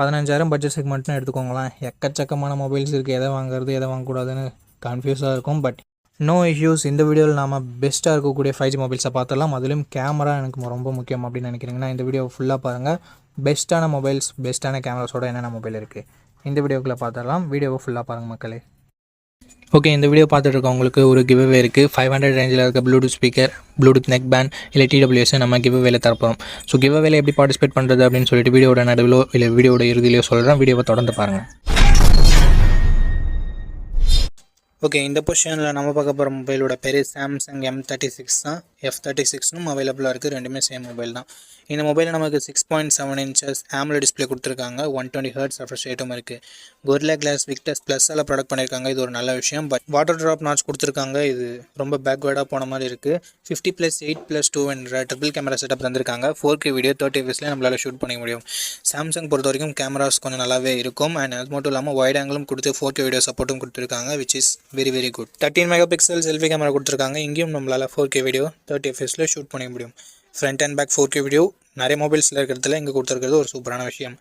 பதினஞ்சாயிரம் பட்ஜெட் செக்மெண்ட்னு எடுத்துக்கோங்களேன். எக்கச்சக்கமான மொபைல்ஸ் இருக்குது எதை வாங்குறது எதை வாங்கக்கூடாதுன்னு கன்ஃபியூஸாக இருக்கும். பட் நோ இஷ்யூஸ் இந்த வீடியோவில் நாம் பெஸ்ட்டாக இருக்கக்கூடிய ஃபைவ் ஜி மொபைல்ஸை பார்த்துடலாம். அதுலேயும் கேமரா எனக்கு ரொம்ப முக்கியம் அப்படின்னு நினைக்கிறீங்கன்னா இந்த வீடியோ ஃபுல்லாக பாருங்கள் பெஸ்ட்டான மொபைல்ஸ் பெஸ்ட்டான கேமராஸோட என்னென்ன மொபைல் இருக்குது இந்த வீடியோக்குள்ளே பார்த்துடலாம். வீடியோவை ஃபுல்லாக பாருங்கள் மக்களே. ஓகே இந்த வீடியோ பார்த்துட்டு இருக்கவங்களுக்கு ஒரு கிவ்வே இருக்குது ஃபைவ் ஹண்ட்ரட் ரேஞ்சில் இருக்க Bluetooth speaker Bluetooth neck band இல்லை டிடபிள்யூஎஸ் நம்ம கிவ்வேல தரப்போம் ஸோ கிவ்வேல எப்படி பார்ட்டிசிபேட் பண்ணுறது அப்படின்னு சொல்லிட்டு வீடியோட நடுவிலோ இல்லை வீடியோட இறுதியிலோ சொல்கிறேன் வீடியோவை தொடர்ந்து பாருங்கள் ஓகே இந்த பொசிஷனில் நம்ம பார்க்க போகிற மொபைலோட பேர் சாம்சங் எம் தேர்ட்டி சிக்ஸ் தான். எஃப் தேர்ட்டி சிக்ஸ்னும் அவைலபிளாக இருக்குது ரெண்டுமே சேம் மொபைல் தான். இந்த மொபைலில் நமக்கு six point seven inches AMOLED display கொடுத்துருக்காங்க. ஒன் டுவெண்ட்டி ஹர்ட்ஸ் ரெஃப்ரெஷ் ரேட்டும் இருக்குது கொர்லா கிளாஸ் விக்டஸ் ப்ளஸ்ஸால் ப்ராடக்ட் பண்ணியிருக்காங்க இது ஒரு நல்ல விஷயம். பட் வாட்டர் ட்ராப் நாட்ச் கொடுத்துருக்காங்க. இது ரொம்ப பேக்வேர்டாக போன மாதிரி இருக்குது fifty plus eight plus two என்ற ட்ரிபிள் கேமரா செட்டப் தந்திருக்காங்க. ஃபோர் கே வீடியோ தேர்ட்டி எஃப்எஸ்லேயே நம்மளால் ஷூட் பண்ணிக்க முடியும். சாம்சங் பொறுத்த வரைக்கும் கேமராஸ் கொஞ்சம் நல்லாவே இருக்கும். அண்ட் அது மட்டும் இல்லாமல் வைட் ஆங்கிளும் கொடுத்து ஃபோர் கே வீடியோ சப்போர்ட்டும் கொடுத்துருக்காங்க which is very very good thirteen mega pixel selfie camera கொடுத்துருக்காங்க. இங்கேயும் நம்மளால் ஃபோர் கே வீடியோ தேர்ட்டி எஃப்எஸில் ஷூட் பண்ணிக்க முடியும். Front and back four K video நிறைய மொபைல்ஸில் இருக்கிறதுல இங்கே கொடுத்துருக்கிறது ஒரு சூப்பரான விஷயம்.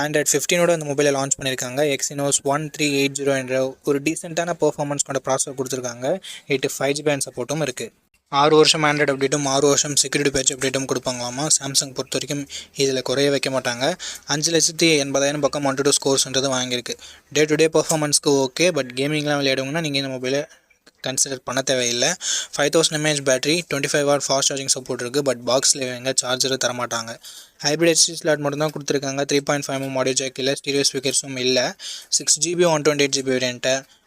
ஆண்ட்ராய்ட் ஃபிஃப்டீனோட அந்த மொபைலை லான்ச் பண்ணியிருக்காங்க. Exynos one three eight zero என்ற ஒரு டீசெண்டான பர்ஃபார்மன்ஸ் கொண்ட ப்ராசஸர் கொடுத்துருக்காங்க. எயிட்டு ஃபைவ் ஜி பேண்ட் சப்போர்ட்டும் இருக்குது ஆறு வருஷம் ஆண்ட்ராய்டு அப்டேட்டும் ஆறு வருஷம் செக்யூரிட்டி பேட்ச் அப்டேட்டும் கொடுப்பாங்களாமா? சாம்சங் பொறுத்த வரைக்கும் இதில் குறைய வைக்க மாட்டாங்க. அஞ்சு லட்சத்தி எண்பதாயிரம் பக்கம் ஒன் டூ ஸ்கோர்ஸ்ன்றது வாங்கியிருக்கு. டே டு டே பர்ஃபார்மன்ஸ்க்கு ஓகே பட் கேமிங்லாம் விளையாடுங்கன்னா நீங்கள் இந்த மொபைலை கன்சிடர் பண்ண தேவையில்லை. Five thousand mAh battery twenty five watt fast charging support இருக்குது பட் பாக்ஸில் எங்கே சார்ஜர் தரமாட்டாங்க. ஹைப்ரிட் ஹெச்டி ஸ்லாட் மட்டும் தான் கொடுத்துருக்காங்க. Three point five M audio jack இல்லை ஸ்டீரியோ ஸ்பீக்கர்ஸும் இல்லை. Six GB one twenty eight GB variant